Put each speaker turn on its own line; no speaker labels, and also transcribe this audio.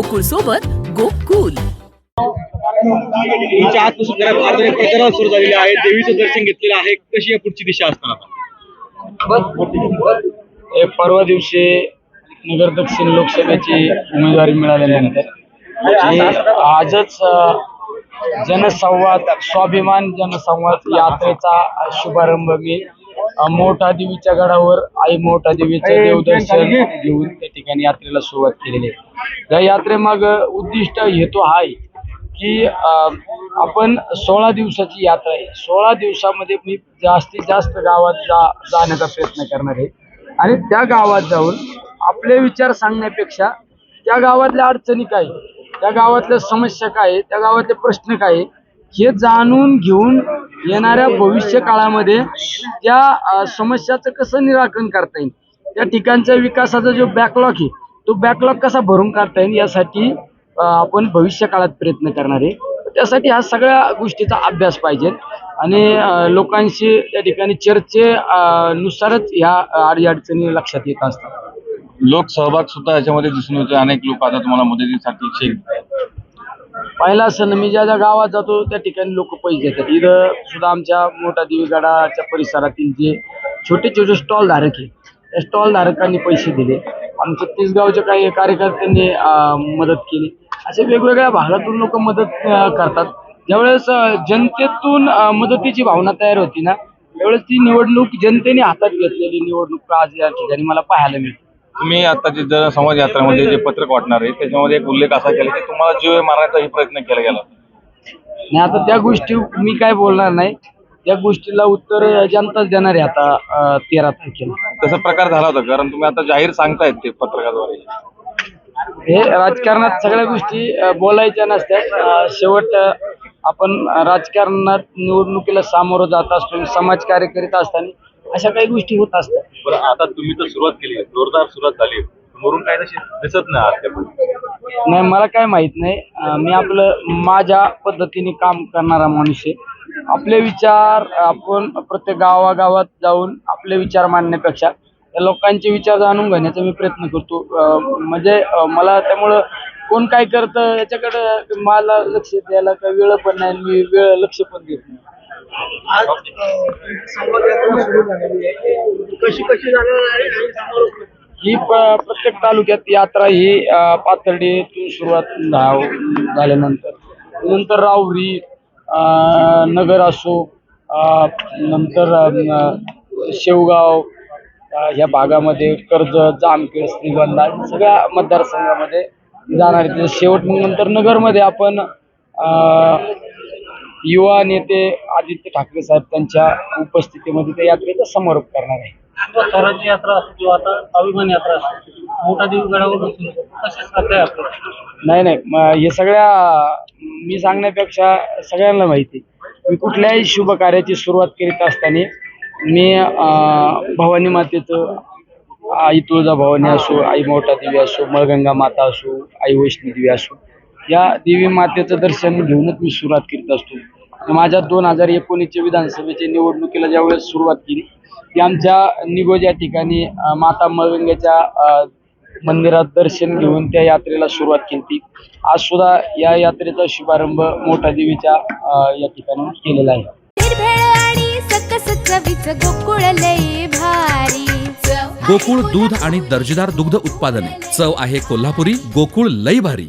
गोकुळ सोबत गोकुल.
तुमच्या आजपासून घरात आजारी प्रचाराला सुरू झालेले आहे देवीचं दर्शन घेतलेलं आहे. कशी आहे पुढची दिशा असणार आता?
परवा दिवशी नगर दक्षिण लोकसभेची उमेदवारी मिळाल्यानंतर आणि आजच जनसंवाद स्वाभिमान जनसंवाद यात्रेचा शुभारंभ मी मोठा देवीच्या गडावर आई मोठा देवीचं देवदर्शन घेऊन त्या ठिकाणी यात्रेला सुरुवात केलेली आहे. या यात्रेमाग उद्दिष्ट हेतू हा आहे की आपण सोळा दिवसाची यात्रा आहे. सोळा दिवसामध्ये मी जास्तीत जास्त गावात जा जाण्याचा प्रयत्न करणार आहे. आणि त्या गावात जाऊन आपले विचार सांगण्यापेक्षा त्या गावातल्या अडचणी काय त्या गावातल्या समस्या काय त्या गावातले प्रश्न काय हे जाणून घेऊन येणाऱ्या भविष्य काळामध्ये त्या समस्याचं कसं निराकरण करता येईल? त्या ठिकाणच्या विकासाचा जो बॅकलॉग आहे तो बॅकलॉग कसा भरून काढता येईल यासाठी आपण भविष्य काळात प्रयत्न करणार आहे. त्यासाठी ह्या सगळ्या गोष्टीचा अभ्यास पाहिजे. आणि लोकांशी त्या ठिकाणी चर्चे नुसारच ह्या अडीअडचणी लक्षात येत असतात.
लोक सहभाग सुद्धा याच्यामध्ये दिसून येतो अनेक लोक आता तुम्हाला मदतीसाठी शेक
पहिला सण मी ज्या ज्या गावात जातो त्या ठिकाणी लोक पैसे देतात इथं सुद्धा आमच्या मोठा देवीगडाच्या परिसरातील जे छोटे छोटे स्टॉल धारक आहे त्या स्टॉल धारकांनी पैसे दिले. आमच्या तीसगावच्या काही कार्यकर्त्यांनी मदत केली. अशा वेगवेगळ्या भागातून लोक मदत करतात. ज्यावेळेस जनतेतून मदतीची भावना तयार होती ना त्यावेळेस ती निवडणूक जनतेने हातात घेतलेली निवडणूक आज या ठिकाणी मला पाहायला मिळते.
तुम्ही आता जे जनसंवाद यात्रेमध्ये जे पत्रक वाटणार आहे त्याच्यामध्ये एक उल्लेख असा केला की तुम्हाला जीव मारण्याचाही प्रयत्न केला गेला.
आणि आता त्या गोष्टी मी काय बोलणार नाही. त्या गोष्टीला उत्तर जनताच देणार आहे आता तेरा तारखेला.
तसा प्रकार झाला होता कारण तुम्ही आता जाहीर सांगतायत ते पत्रकाद्वारे.
हे राजकारणात सगळ्या गोष्टी अं, बोलायच्या नसत्यात अं, शेवट अं, आपण राजकारणात निवडणुकीला सामोरं जात असतो समाज कार्य करीत असताना. अशा काही गोष्टी होत असतात.
बरं आता तुम्ही तर सुरुवात केली जोरदार सुरुवात झाली. समोरून काय तशी दिसत नाही
मला काय माहीत नाही. अं, मी आपलं माझ्या पद्धतीने काम करणारा माणूस आहे. आपले विचार आपण प्रत्येक गावागावात जाऊन आपले विचार मांडण्यापेक्षा त्या लोकांचे विचार जाणून घेण्याचा मी प्रयत्न करतो. अं, म्हणजे अं, मला त्यामुळं कोण काय करतं याच्याकडे मला लक्ष द्यायला काही वेळ पण नाही आणि मी वेळ लक्ष पण देत नाही. ही प्रत्येक तालुक्यात यात्रा ही पाथर्डीतून सुरुवात झाल्यानंतर. नंतर रावरी नगर असो नंतर शेवगाव ह्या भागामध्ये कर्ज जामखेड श्रीगंधा सगळ्या मतदारसंघामध्ये जाणार आहे. शेवट मग नंतर नगरमध्ये आपण युवा नेते आदित्य ठाकरे साहेब त्यांच्या उपस्थितीमध्ये त्या यात्रेचा समारोप करणार आहे
स्वराज्य यात्रा असो किंवा आता अभिमान यात्रा असो मोठा देवी गडावर बसून
नाही नाही म- हे सगळ्या मी सांगण्यापेक्षा सगळ्यांना माहिती. मी कुठल्याही शुभ कार्याची सुरुवात करीत असताना मी अं, भवानी मातेचं आई तुळजा भवानी असो आई मोठा देवी असो मळगंगा माता असो आई वैष्णवी देवी असो या देवी मातेचं दर्शन घेऊनच मी सुरुवात करीत असतो. माझ्या दोन हजार एकोणीसच्या विधानसभेच्या निवडणुकीला ज्यावेळेस सुरुवात केली ती आमच्या निगोज या ठिकाणी माता मळगंगेच्या अं, मंदिरात दर्शन घेऊन त्या यात्रेला सुरुवात केली आज सुद्धा या यात्रेचा शुभारंभ मोठा देवीच्या या ठिकाणी केलेला आहे.
गोकुळ दूध आणि दर्जेदार दुग्ध उत्पादने. चव आहे कोल्हापुरी गोकुळ लई भारी.